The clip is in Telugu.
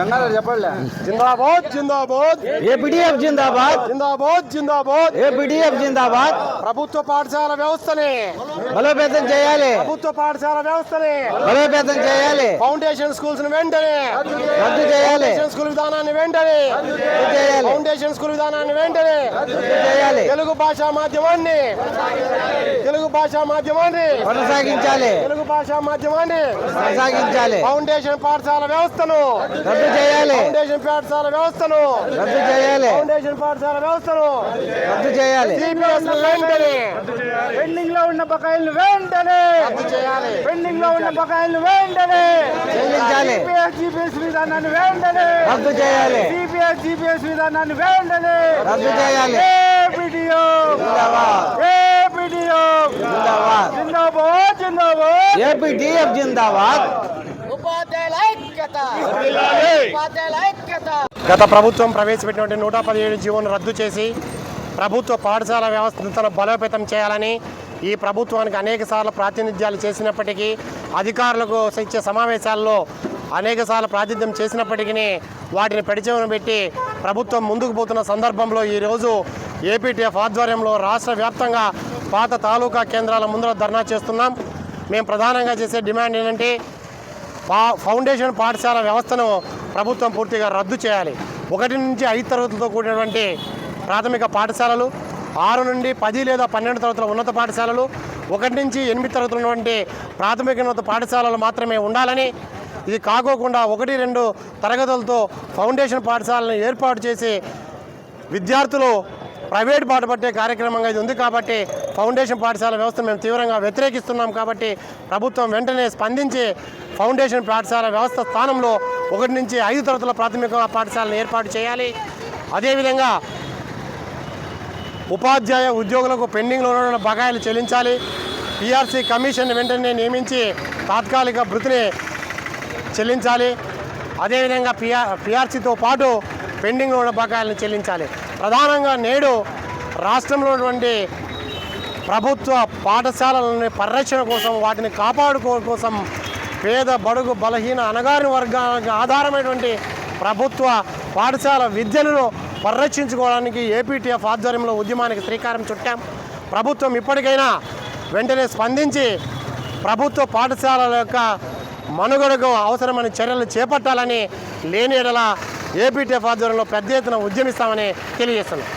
గంగాధర్ చెప్పలే జిందాబాద్ జిందాబాద్. ఏపీడీఎఫ్ జిందాబాద్. జిందాబాద్ జిందాబాద్. ఏపీడీఎఫ్ జిందాబాద్. ప్రభుత్వ పాఠశాల వ్యవస్థని. బలోపేతం చేయాలి. ప్రభుత్వ పాఠశాల వ్యవస్థని. బలోపేతం చేయాలి. ఫౌండేషన్ స్కూల్స్ వెంటనే. రద్దు చేయాలి. ఫౌండేషన్ స్కూల్ విధానాన్ని వెంటనే. చేయాలి. ఫౌండేషన్ స్కూల్ విధానాన్ని వెంటనే. చేయాలి. తెలుగు భాషా మాధ్యమాన్ని. తెలుగు భాషా మాధ్యమాన్ని. కొనసాగించాలి. తెలుగు భాషా మాధ్యమాన్ని. కొనసాగించాలి. ఫౌండేషన్ పాఠశాల వ్యవస్థను. రద్దు చేయాలి. ఫౌండేషన్ పాఠశాల వ్యవస్థను. రద్దు చేయాలి. ఫౌండేషన్ పాఠశాల వ్యవస్థను. రద్దు చేయాలి. సిపిఎస్ వెంటనే. పెండింగ్లో ఉన్న బకాయిలను వెంటనే. రద్దు చేయాలి. పెండింగ్లో ఉన్న బకాయిలను వెంటనే. చెల్లించాలి. సిపిఎస్ జిపిఎస్ విధానాన్ని వెంటనే. రద్దు చేయాలి. సిపిఎస్ జిపిఎస్ విధానాన్ని వెంటనే. రద్దు చేయాలి. ఏపీడియో జిందాబాద్. ఏపీడియో జిందాబాద్. జిందాబాద్ జిందాబాద్. ఏపీడీఎఫ్ జిందాబాద్. ఉపాధ్యాయుల గత ప్రభుత్వం ప్రవేశపెట్టినటువంటి నూట పదిహేడు జీవోను రద్దు చేసి ప్రభుత్వ పాఠశాల వ్యవస్థను బలోపేతం చేయాలని ఈ ప్రభుత్వానికి అనేక సార్లు ప్రాతినిధ్యాలు చేసినప్పటికీ అధికారులకు ఇచ్చే సమావేశాల్లో అనేక సార్లు ప్రాతినిధ్యం చేసినప్పటికీ వాటిని పెడిచెవన పెట్టి ప్రభుత్వం ముందుకు పోతున్న సందర్భంలో ఈరోజు ఏపీటీఎఫ్ ఆధ్వర్యంలో రాష్ట్ర వ్యాప్తంగా పాత తాలూకా కేంద్రాల ముందర ధర్నా చేస్తున్నాం. మేము ప్రధానంగా చేసే డిమాండ్ ఏంటంటే ఫౌండేషన్ పాఠశాల వ్యవస్థను ప్రభుత్వం పూర్తిగా రద్దు చేయాలి. ఒకటి నుంచి ఐదు తరగతులతో కూడినటువంటి ప్రాథమిక పాఠశాలలు ఆరు నుండి పది లేదా పన్నెండు తరగతుల ఉన్నత పాఠశాలలు ఒకటి నుంచి ఎనిమిది తరగతులు ఉన్నటువంటి ప్రాథమిక ఉన్నత పాఠశాలలు మాత్రమే ఉండాలని ఇది కాకోకుండా ఒకటి రెండు తరగతులతో ఫౌండేషన్ పాఠశాలను ఏర్పాటు చేసి విద్యార్థులు ప్రైవేట్ బాట పట్టే కార్యక్రమంగా ఇది ఉంది కాబట్టి ఫౌండేషన్ పాఠశాల వ్యవస్థను మేము తీవ్రంగా వ్యతిరేకిస్తున్నాం కాబట్టి ప్రభుత్వం వెంటనే స్పందించి ఫౌండేషన్ పాఠశాల వ్యవస్థ స్థానంలో ఒకటి నుంచి ఐదు తరగతుల ప్రాథమిక పాఠశాలను ఏర్పాటు చేయాలి. అదేవిధంగా ఉపాధ్యాయ ఉద్యోగులకు పెండింగ్లో ఉన్న బకాయిలు చెల్లించాలి. పిఆర్సీ కమిషన్ వెంటనే నియమించి తాత్కాలిక భృతిని చెల్లించాలి. అదేవిధంగా పిఆర్ పిఆర్సీతో పాటు పెండింగ్లో ఉన్న బకాయిలను చెల్లించాలి. ప్రధానంగా నేడు రాష్ట్రంలో ఉన్నటువంటి ప్రభుత్వ పాఠశాలలని పరిరక్షణ కోసం వాటిని కాపాడుకో కోసం పేద బడుగు బలహీన అనగారిన వర్గాలకు ఆధారమైనటువంటి ప్రభుత్వ పాఠశాల విద్యలను పరిరక్షించుకోవడానికి ఏపీటీఎఫ్ ఆధ్వర్యంలో ఉద్యమానికి శ్రీకారం చుట్టాం. ప్రభుత్వం ఇప్పటికైనా వెంటనే స్పందించి ప్రభుత్వ పాఠశాలల యొక్క మనుగడకు అవసరమైన చర్యలు చేపట్టాలని లేని ఎడల ఏపీటీఎఫ్ ఆధ్వర్యంలో పెద్ద ఎత్తున ఉద్యమిస్తామని తెలియజేస్తున్నాం.